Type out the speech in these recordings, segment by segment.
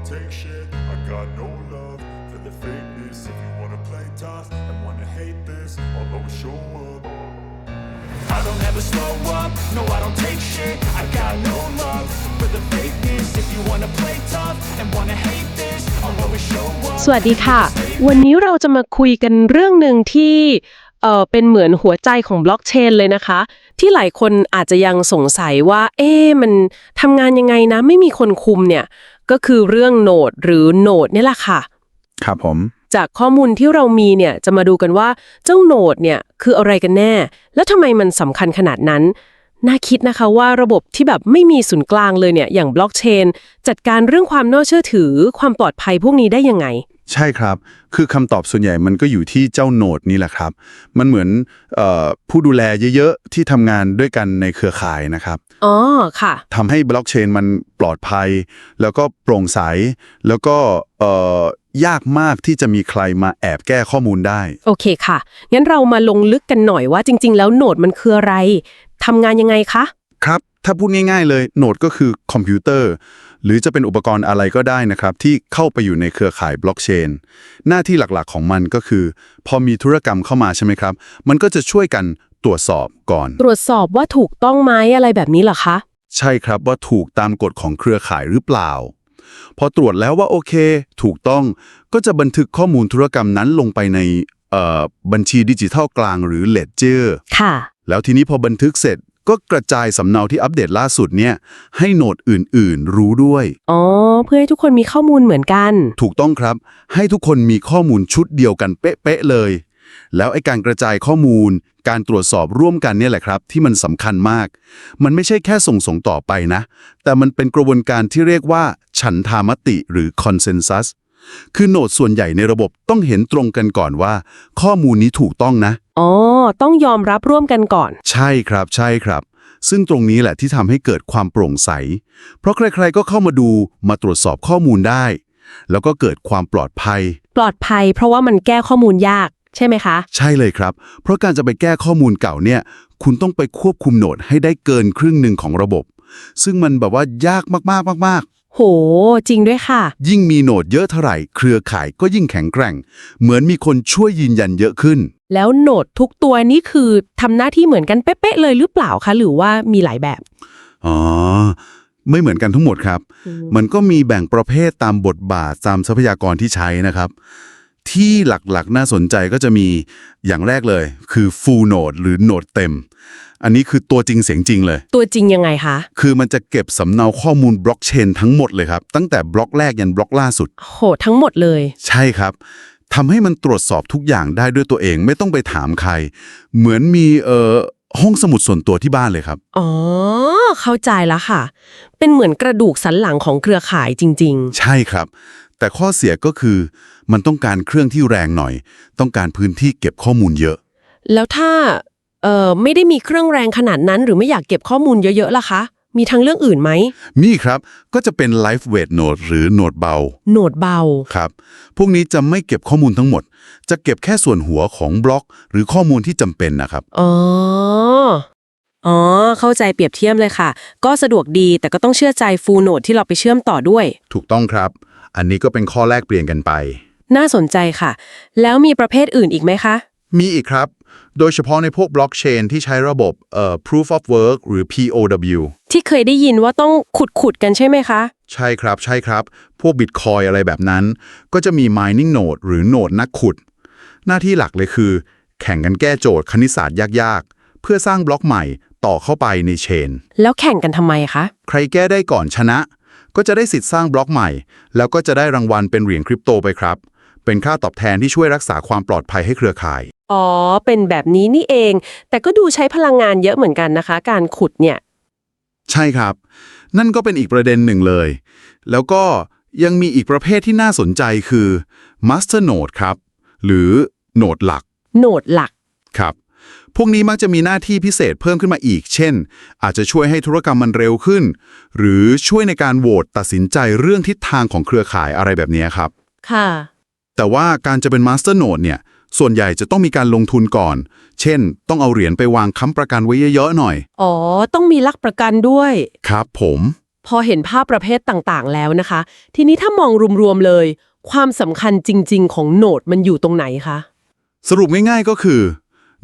don't take shit. I got no love for the fakeness. If you wanna play tough and wanna hate this, I'll always show up. I don't ever slow up, no I don't take shit I got no love for the fakeness If you wanna play tough and wanna hate this I'll always show up สวัสดีค่ะ วันนี้เราจะมาคุยกันเรื่องหนึ่งที่เออเป็นเหมือนหัวใจของบล็อกเชนเลยนะคะ ที่หลายคนอาจจะยังสงสัยว่า เอ๊มันทำงานยังไงนะ ไม่มีคนคุมเนี่ย ก็คือเรื่องโนดหรือโนดนี่แหละค่ะ ครับผม จากข้อมูลที่เรามีเนี่ยจะมาดูกันว่าเจ้าโนดเนี่ยคืออะไรกันแน่ แล้วทำไมมันสำคัญขนาดนั้น น่าคิดนะคะว่าระบบที่แบบไม่มีศูนย์กลางเลยเนี่ยอย่างบล็อกเชน จัดการเรื่องความน่าเชื่อถือ ความปลอดภัยพวกนี้ได้ยังไง ใช่ครับ คือคำตอบส่วนใหญ่มันก็อยู่ที่เจ้าโนดนี่แหละครับ มันเหมือนเออผู้ดูแลเยอะๆ ที่ทำงานด้วยกันในเครือข่ายนะครับ อ๋อ ค่ะทำให้บล็อกเชนมันปลอดภัย แล้วก็โปร่งใส แล้วก็เอ่อยากมากที่จะมีใครมาแอบแก้ข้อมูลได้ โอเคค่ะ งั้นเรามาลงลึกกันหน่อยว่าจริง ๆ แล้วโนดมันคืออะไรทำงานยังไงคะ ครับ ถ้าพูดง่ายๆเลยโนดก็คือคอมพิวเตอร์ หรือจะเป็นอุปกรณ์อะไรก็ได้นะครับ ที่เข้าไปอยู่ในเครือข่ายบล็อกเชนหน้าที่หลักๆของมันก็คือ พอมีธุรกรรมเข้ามาใช่ไหมครับ มันก็จะช่วยกันตรวจสอบก่อน ตรวจสอบว่าถูกต้องไหมอะไรแบบนี้เหรอคะ ใช่ครับว่าถูกตามกฎของเครือข่ายหรือเปล่า พอตรวจแล้วว่าโอเค ถูกต้องก็จะบันทึกข้อมูลธุรกรรมนั้นลงไปในเอ่อบัญชีดิจิทัลกลางหรือ Ledger ค่ะ แล้วทีนี้พอบันทึกเสร็จ ก็กระจายสำเนาที่อัปเดตล่าสุดเนี่ยให้โหนดอื่นๆ รู้ด้วย อ๋อ เพื่อให้ทุกคนมีข้อมูลเหมือนกัน ถูกต้องครับ ให้ทุกคนมีข้อมูลชุดเดียวกันเป๊ะๆเลย แล้วไอ้การกระจายข้อมูล การตรวจสอบร่วมกันเนี่ยแหละครับ ที่มันสำคัญมาก มันไม่ใช่แค่ส่งส่งต่อไปนะ แต่มันเป็นกระบวนการที่เรียกว่า ฉันทามติหรือ consensus คือโหนดส่วนใหญ่ในระบบต้องเห็นตรงกันก่อนว่า ข้อมูลนี้ถูกต้องนะ อ๋อ ต้องยอมรับร่วมกันก่อน ใช่ครับใช่ครับ ซึ่งตรงนี้แหละที่ทำให้เกิดความโปร่งใส เพราะใครๆก็เข้ามาดูมาตรวจสอบข้อมูลได้ แล้วก็เกิดความปลอดภัย ปลอดภัย เพราะว่ามันแก้ข้อมูลยาก ใช่ไหมคะ ใช่เลยครับ เพราะการจะไปแก้ข้อมูลเก่าเนี่ย คุณต้องไปควบคุมโหนดให้ได้เกินครึ่งหนึ่งของระบบ ซึ่งมันแบบว่ายากมากๆมาก โห จริงด้วยค่ะๆยิ่งมีโหนดเยอะเท่าไหร่ เครือข่ายก็ยิ่งแข็งแกร่ง เหมือนมีคนช่วยยืนยันเยอะขึ้น แล้วโหนดทุกตัวนี้คือทำหน้าที่เหมือนกันเป๊ะๆเลยหรือเปล่าคะหรือว่ามีหลายแบบ อ๋อ ไม่เหมือนกันทั้งหมดครับ มันก็มีแบ่งประเภทตามบทบาทตามทรัพยากรที่ใช้นะครับ ที่หลักๆ น่าสนใจก็จะมีอย่างแรกเลย คือ full node หรือโหนดเต็ม อันนี้คือตัวจริงเสียงจริงเลย ตัวจริงยังไงคะ คือมันจะเก็บสำเนาข้อมูลบล็อกเชนทั้งหมดเลยครับ ตั้งแต่บล็อกแรกยันบล็อกล่าสุด โห ทั้งหมดเลย ใช่ครับทำให้มันตรวจสอบทุกอย่างได้ด้วยตัวเองไม่ต้องไปถามใคร เหมือนมีเอ่อห้องสมุดส่วนตัวที่บ้านเลยครับ อ๋อ เข้าใจแล้วค่ะ เป็นเหมือนกระดูกสันหลังของเครือข่ายจริงใช่ครับ แต่ข้อเสียก็คือ มันต้องการเครื่องที่แรงหน่อย ต้องการพื้นที่เก็บข้อมูลเยอะๆแล้วถ้า เอ่อไม่ได้มีเครื่องแรงขนาดนั้น หรือไม่อยากเก็บข้อมูลเยอะๆล่ะคะ มีทางเรื่องอื่นไหมนี่ครับก็จะเป็น Live Weight Node หรือโหนดเบาโหนดเบา ครับ พวกนี้จะไม่เก็บข้อมูลทั้งหมด จะเก็บแค่ส่วนหัวของบล็อก หรือข้อมูลที่จำเป็นนะครับ อ๋อ อ๋อ เข้าใจเปรียบเทียบเลยค่ะ ก็สะดวกดีแต่ก็ต้องเชื่อใจฟูลโนดที่เราไปเชื่อมต่อด้วย ถูกต้องครับ อันนี้ก็เป็นข้อแลกเปลี่ยนกันไป น่าสนใจค่ะ แล้วมีประเภทอื่นอีกไหมคะ มีอีกครับ โดยเฉพาะในพวกบล็อกเชนที่ใช้ระบบเอ่อ proof of work หรือ POW ที่เคยได้ยินว่าต้องขุดขุดๆกันใช่ไหมคะ ใช่ครับใช่ครับ พวก Bitcoin อะไรแบบนั้น ก็จะมี mining node หรือโหนดนักขุด หน้าที่หลักเลยคือ แข่งกันแก้โจทย์คณิตศาสตร์ยากๆ เพื่อสร้างบล็อกใหม่ต่อเข้าไปในเชน แล้วแข่งกันทำไมคะ ใครแก้ได้ก่อนชนะ ก็จะได้สิทธิ์สร้างบล็อกใหม่ แล้วก็จะได้รางวัลเป็นเหรียญคริปโตไปครับ เป็นค่าตอบแทนที่ช่วยรักษาความปลอดภัยให้เครือข่าย อ๋อ เป็นแบบนี้นี่เอง แต่ก็ดูใช้พลังงานเยอะเหมือนกันนะคะ การขุดเนี่ย ใช่ครับ นั่นก็เป็นอีกประเด็นหนึ่งเลย แล้วก็ยังมีอีกประเภทที่น่าสนใจคือ Master Node ครับ หรือโหนดหลัก โหนดหลัก ครับ พวกนี้มักจะมีหน้าที่พิเศษเพิ่มขึ้นมาอีก เช่น อาจจะช่วยให้ธุรกรรมมันเร็วขึ้น หรือช่วยในการโหวตตัดสินใจเรื่องทิศทางของเครือข่ายอะไรแบบนี้ครับ ค่ะ แต่ว่าการจะเป็น Master Node เนี่ย ส่วนใหญ่จะต้องมีการลงทุนก่อน เช่น ต้องเอาเหรียญไปวางค้ำประกันไว้เยอะๆหน่อย อ๋อ ต้องมีลักประกันด้วย ครับผมพพอเห็นภาพประเภทต่างๆ แล้วนะคะ ทีนี้ถ้ามองรวมๆเลย ความสำคัญจริง ๆ ของโหนดมันอยู่ตรงไหนคะ สรุปง่ายๆก็คือ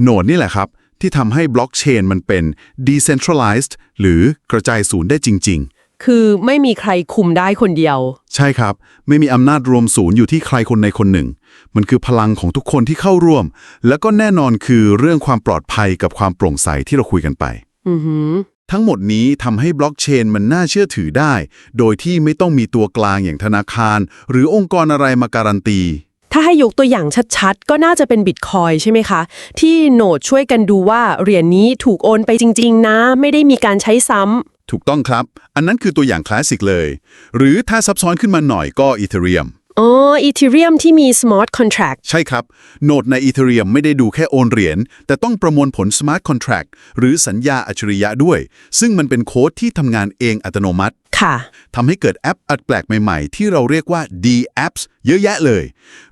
โหนดนี่แหละครับ ที่ทำให้บล็อกเชนมันเป็น decentralized หรือกระจายศูนย์ได้จริง คือไม่มีใครคุมได้คนเดียวๆใช่ครับ ไม่มีอำนาจรวมศูนย์อยู่ที่ใครคนใดคนหนึ่ง มันคือพลังของทุกคนที่เข้าร่วม แล้วก็แน่นอนคือเรื่องความปลอดภัยกับความโปร่งใสที่เราคุยกันไป อือหือ ทั้งหมดนี้ทำให้บล็อกเชนมันน่าเชื่อถือได้ โดยที่ไม่ต้องมีตัวกลางอย่างธนาคาร หรือองค์กรอะไรมาการันตี ถ้าให้ยกตัวอย่างชัดๆ ก็น่าจะเป็นบิตคอยใช่ไหมคะ ที่โหนดช่วยกันดูว่าเหรียญนี้ถูกโอนไปจริง ๆ นะ ไม่ได้มีการใช้ซ้ำ ถูกต้องครับ อันนั้นคือตัวอย่างคลาสสิกเลย หรือถ้าซับซ้อนขึ้นมาหน่อยก็อีเทเรียมอ๋ออีเทเรียมที่มี smart contract ใช่ครับ โนดในอีเทเรียมไม่ได้ดูแค่โอนเหรียญ แต่ต้องประมวลผล Smart Contract หรือสัญญาอัจฉริยะด้วย ซึ่งมันเป็นโค้ดที่ทำงานเองอัตโนมัติ ค่ะทำให้เกิดแอปอัดแปลกใหม่ๆ ที่เราเรียกว่า D-apps เยอะแยะเลย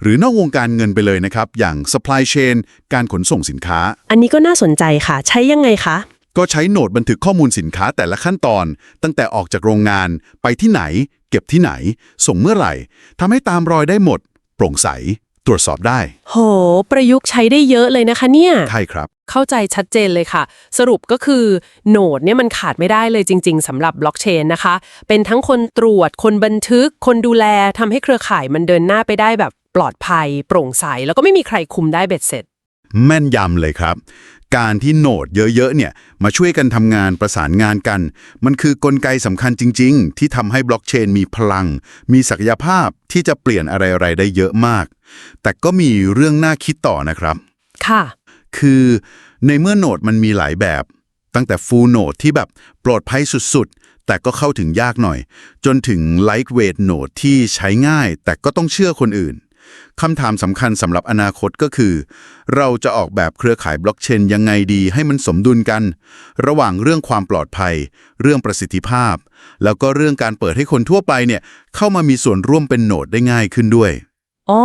หรือนอกวงการเงินไปเลยนะครับ อย่าง supply chain การขนส่งสินค้า อันนี้ก็น่าสนใจค่ะ ใช้ยังไงคะ ก็ใช้โนดบันทึกข้อมูลสินค้าแต่ละขั้นตอน ตั้งแต่ออกจากโรงงานไปที่ไหน เก็บที่ไหน ส่งเมื่อไหร่ทำให้ตามรอยได้หมด โปร่งใส ตรวจสอบได้ โห ประยุกต์ใช้ได้เยอะเลยนะคะเนี่ย ใช่ครับ เข้าใจชัดเจนเลยค่ะ สรุปก็คือโหนดเนี่ยมันขาดไม่ได้เลยจริง ๆสำหรับบล็อกเชนนะคะ เป็นทั้งคนตรวจ คนบันทึก คนดูแลทำให้เครือข่ายมันเดินหน้าไปได้แบบปลอดภัย โปร่งใส แล้วก็ไม่มีใครคุมได้เบ็ดเสร็จ แม่นยำเลยครับ การที่โนดเยอะๆเนี่ยมาช่วยกันทำงานประสานงานกัน มันคือกลไกสำคัญจริง ๆ ที่ทำให้บล็อกเชนมีพลัง มีศักยภาพที่จะเปลี่ยนอะไรๆได้เยอะมาก แต่ก็มีเรื่องน่าคิดต่อนะครับ ค่ะ คือในเมื่อโนดมันมีหลายแบบ ตั้งแต่ full node ที่แบบปลอดภัยสุดๆ แต่ก็เข้าถึงยากหน่อย จนถึง lightweight node ที่ใช้ง่าย แต่ก็ต้องเชื่อคนอื่น คำถามสำคัญสำหรับอนาคตก็คือ เราจะออกแบบเครือข่ายบล็อกเชนยังไงดีให้มันสมดุลกัน ระหว่างเรื่องความปลอดภัย เรื่องประสิทธิภาพ แล้วก็เรื่องการเปิดให้คนทั่วไปเนี่ยเข้ามามีส่วนร่วมเป็นโนดได้ง่ายขึ้นด้วยอ๋อ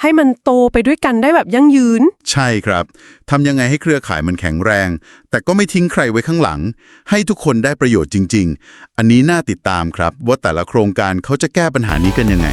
ให้มันโตไปด้วยกันได้แบบยั่งยืน ใช่ครับ ทำยังไงให้เครือข่ายมันแข็งแรง แต่ก็ไม่ทิ้งใครไว้ข้างหลัง ให้ทุกคนได้ประโยชน์จริง ๆ อันนี้น่าติดตามครับ ว่าแต่ละโครงการเขาจะแก้ปัญหานี้กันยังไง